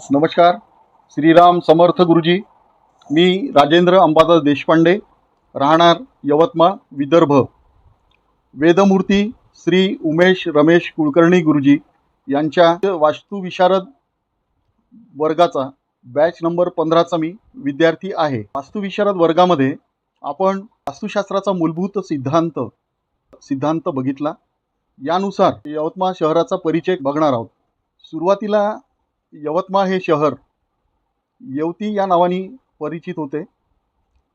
नमस्कार. श्रीराम समर्थ गुरुजी. मी राजेंद्र अंबादास देशपांडे. राहणार यवतमाळ विदर्भ. वेदमूर्ती श्री उमेश रमेश कुलकर्णी गुरुजी यांच्या वास्तुविशारद वर्गाचा बॅच नंबर पंधराचा मी विद्यार्थी आहे. वास्तुविशारद वर्गामध्ये आपण वास्तुशास्त्राचा मूलभूत सिद्धांत सिद्धांत बघितला. यानुसार यवतमाळ शहराचा परिचय बघणार आहोत. सुरुवातीला यवतमाळ हे शहर येवती या नावाने परिचित होते.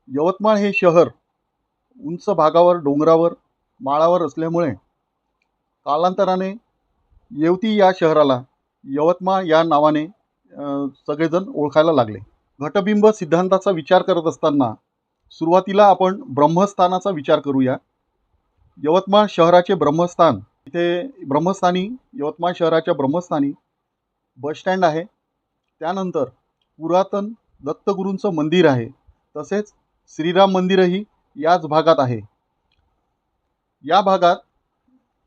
यवतमाळ हे शहर उंच भागावर डोंगरावर माळावर असल्यामुळे कालांतराने येवती या शहराला यवतमाळ या नावाने सगळेजण ओळखायला लागले. घटबिंब सिद्धांताचा विचार करत असताना सुरुवातीला आपण ब्रह्मस्थानाचा विचार करूया. यवतमाळ शहराचे ब्रह्मस्थान इथे ब्रह्मस्थानी यवतमाळ शहराच्या ब्रह्मस्थानी बसस्टँड आहे. त्यानंतर पुरातन दत्तगुरूंचं मंदिर आहे. तसेच श्रीराम मंदिरही याच भागात आहे. या भागात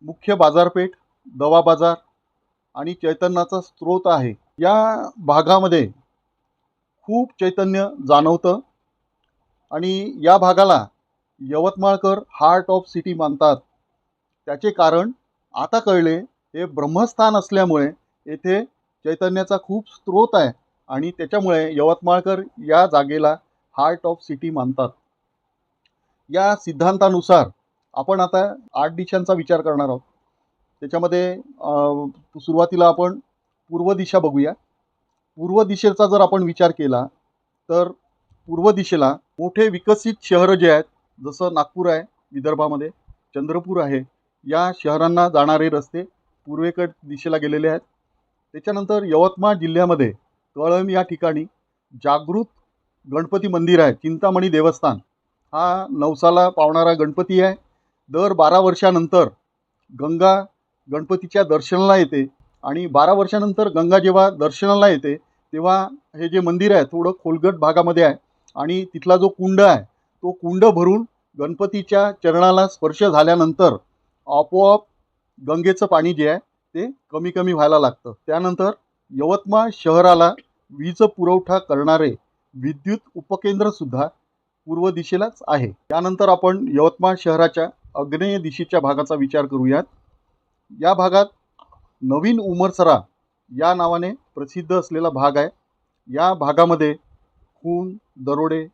मुख्य बाजारपेठ दवा बाजार आणि चैतन्याचा स्रोत आहे. या भागामध्ये खूप चैतन्य जाणवतं आणि या भागाला यवतमाळकर हार्ट ऑफ सिटी मानतात. त्याचे कारण आता कळले हे ब्रह्मस्थान असल्यामुळे येथे चैतन्याचा खूप स्रोत आहे आणि त्याच्यामुळे यवतमाळकर या जागेला हार्ट ऑफ सिटी मानतात. या सिद्धांतानुसार आपण आता आठ दिशांचा विचार करणार आहोत. त्याच्यामध्ये सुरुवातीला आपण पूर्व दिशा बघूया. पूर्व दिशेचा जर आपण विचार केला तर पूर्व दिशेला मोठे विकसित शहरं जे आहेत जसं नागपूर आहे विदर्भामध्ये चंद्रपूर आहे या शहरांना जाणारे रस्ते पूर्वेकड दिशेला गेलेले आहेत. त्याच्यानंतर यवतमाळ जिल्ह्यामध्ये कळम या ठिकाणी जागृत गणपती मंदिर आहे चिंतामणी देवस्थान. हा नवसाला पावणारा गणपती आहे. दर बारा वर्षानंतर गंगा गणपतीच्या दर्शनाला येते आणि बारा वर्षानंतर गंगा जेव्हा दर्शनाला येते तेव्हा हे जे मंदिर आहे थोडं खोलगट भागामध्ये आहे आणि तिथला जो कुंड आहे तो कुंड भरून गणपतीच्या चरणाला स्पर्श झाल्यानंतर आपोआप गंगेचं पाणी जे आहे ते कमी कमी व्हायला लागतं. त्यानंतर यवतमाळ शहराला वीज पुरवठा करणारे विद्युत उपकेंद्रसुद्धा पूर्व दिशेलाच आहे. त्यानंतर आपण यवतमाळ शहराच्या आग्नेय दिशेच्या भागाचा विचार करूयात. या भागात नवीन उमरसरा या नावाने प्रसिद्ध असलेला भाग आहे. या भागामध्ये खून दरोडे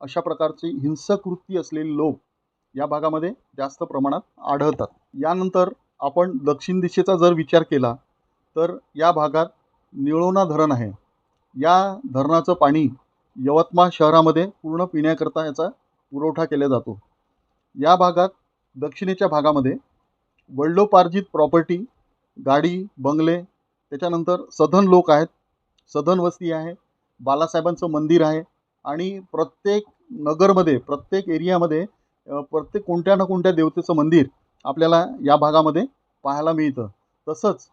अशा प्रकारची हिंसक असलेले लोक या भागामध्ये जास्त प्रमाणात आढळतात. यानंतर आपण दक्षिण दिशेचा जर विचार केला तर या भागात निळोणा धरण आहे. या धरणाचं पाणी यवतमाळ शहरामध्ये पूर्ण पिण्याकरता याचा पुरवठा केला जातो. या भागात दक्षिणेच्या भागामध्ये वडलोपार्जित प्रॉपर्टी गाडी बंगले त्याच्यानंतर सधन लोक आहेत सधन वस्ती आहे बालासाहेबांचं मंदिर आहे आणि प्रत्येक नगरमध्ये प्रत्येक एरियामध्ये प्रत्येक कोणत्या ना कोणत्या देवतेचं मंदिर आपल्याला या भागामध्ये पाहायला मिळतं. तसंच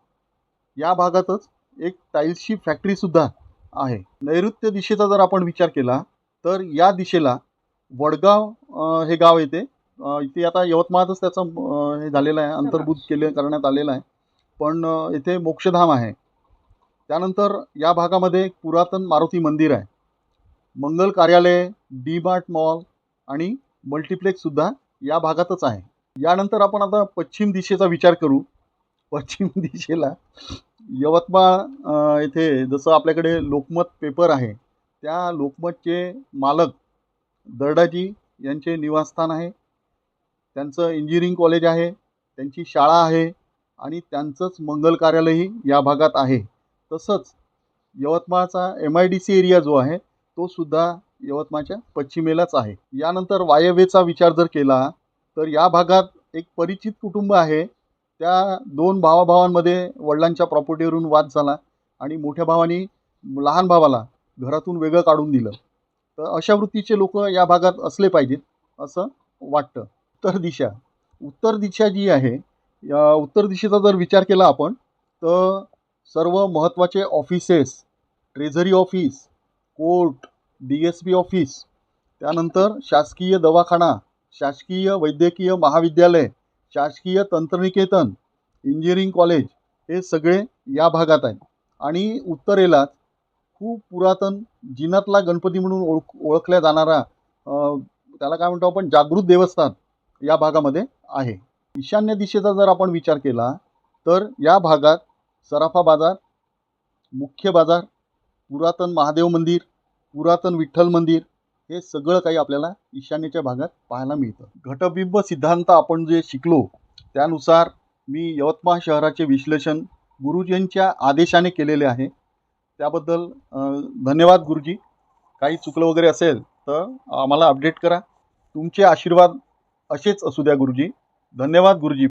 या भागातच एक टाईल्सची फॅक्टरीसुद्धा आहे. नैऋत्य दिशेचा जर आपण विचार केला तर या दिशेला वडगाव हे गाव येते. इथे आता यवतमाळातच त्याचं हे झालेलं आहे अंतर्भूत केले करण्यात आलेलं आहे. पण इथे मोक्षधाम आहे. त्यानंतर या भागामध्ये पुरातन मारुती मंदिर आहे. मंगल कार्यालय डी मार्ट मॉल आणि मल्टिप्लेक्ससुद्धा या भागातच आहे. यानंतर आपण आता पश्चिम दिशेचा विचार करू. पश्चिम दिशेला यवतमाळ येथे जसं आपल्याकडे लोकमत पेपर आहे त्या लोकमतचे मालक दर्डाजी यांचे निवासस्थान आहे. त्यांचं इंजिनिअरिंग कॉलेज आहे त्यांची शाळा आहे आणि त्यांचंच मंगल कार्यालयही या भागात आहे. तसंच यवतमाळचा M I D C area जो आहे तो सुद्धा यवतमाळच्या पश्चिमेलाच आहे. यानंतर वायव्येचा विचार जर केला तर या भागात एक परिचित कुटुंब आहे. त्या दोन भावाभावांमध्ये वडिलांच्या प्रॉपर्टीवरून वाद झाला आणि मोठ्या भावाने लहान भावाला घरातून वेगळं काढून दिलं. तर अशा वृत्तीचे लोक या भागात असले पाहिजेत असं वाटतं. उत्तर दिशा. उत्तर दिशा जी आहे या उत्तर दिशेचा जर विचार केला आपण तर सर्व महत्त्वाचे offices treasury office court D S P office त्यानंतर शासकीय दवाखाना शासकीय वैद्यकीय महाविद्यालय शासकीय तंत्रनिकेतन इंजिनिअरिंग कॉलेज हे सगळे या भागात आहे आणि उत्तरेला खूप पुरातन जिनातला गणपती म्हणून ओळख ओळखल्या जाणारा त्याला काय म्हणतो आपण जागृत देवस्थान या भागामध्ये आहे. ईशान्य दिशेचा जर आपण विचार केला तर या भागात सराफा बाजार मुख्य बाजार पुरातन महादेव मंदिर पुरातन विठ्ठल मंदिर हे सगळं काही आपल्याला ईशान्येच्या भागात पाहायला मिळतं. घटबिंब सिद्धांत आपण जे शिकलो त्यानुसार मी यवतमाळ शहराचे विश्लेषण गुरुजींच्या आदेशाने केलेले आहे. त्याबद्दल धन्यवाद गुरुजी. काही चुकलं वगैरे असेल तर आम्हाला अपडेट करा. तुमचे आशीर्वाद असेच असू द्या गुरुजी. धन्यवाद गुरुजी.